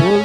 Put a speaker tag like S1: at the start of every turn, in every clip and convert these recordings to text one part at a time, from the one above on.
S1: Vou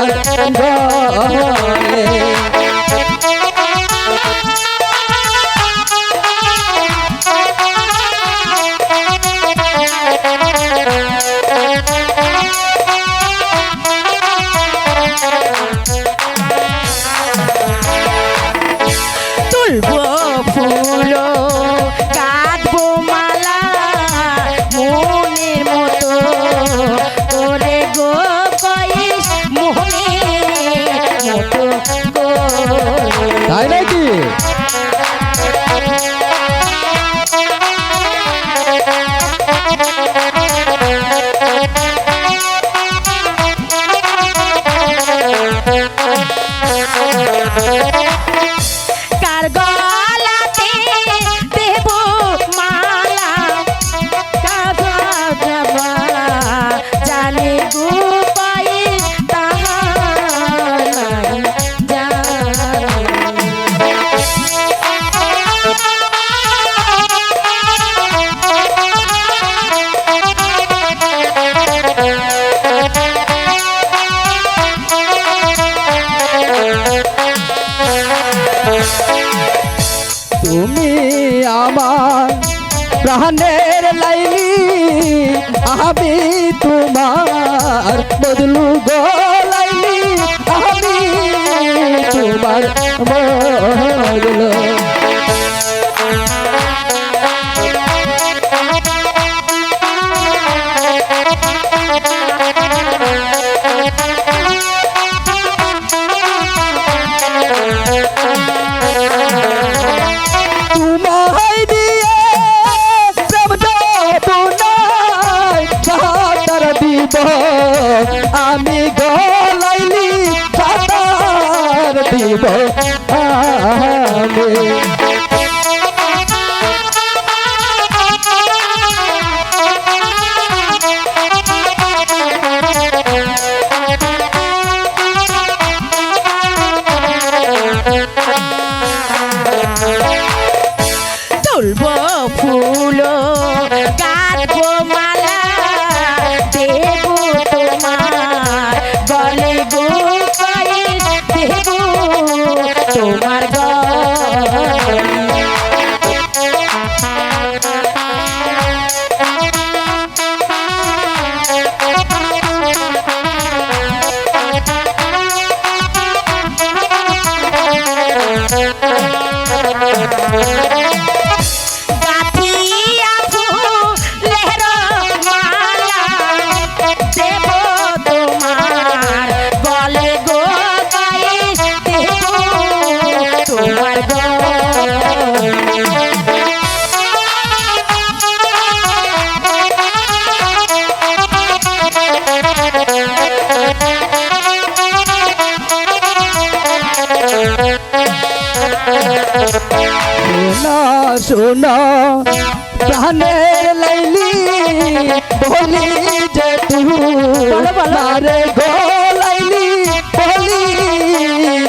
S1: ঘরে
S2: তুমি আমার প্রাণের লাইলি আমি তোমার বদলু গো লাইলি আমি তোমার বদলু যাব আমি গলাইলি সাতার দিব আমি।
S1: ফুল গা
S2: Thank you. তুই
S1: গোলাইনি বলি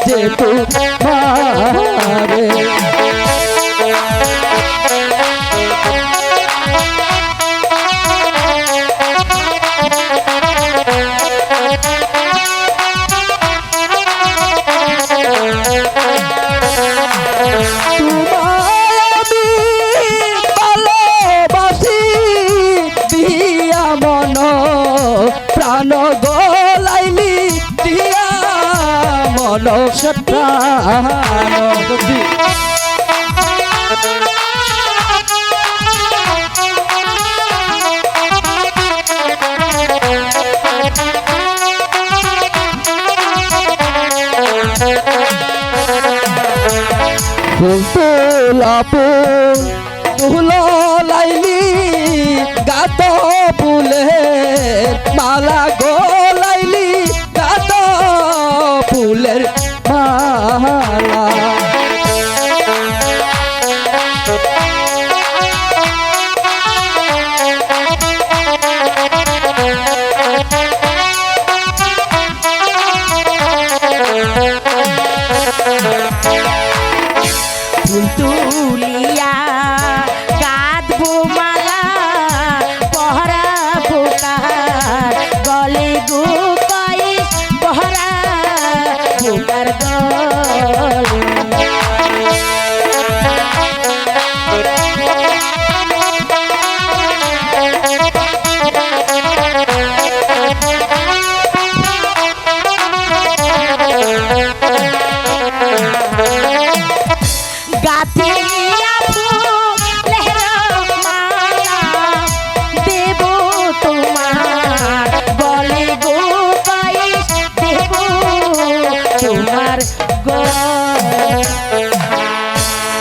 S2: যে তুই প্রাণ দি ফুল তোলা ফুল লাইলি গাত ফুলে মালা গোলাইলি
S1: গুকাই পহরা বুকার গলা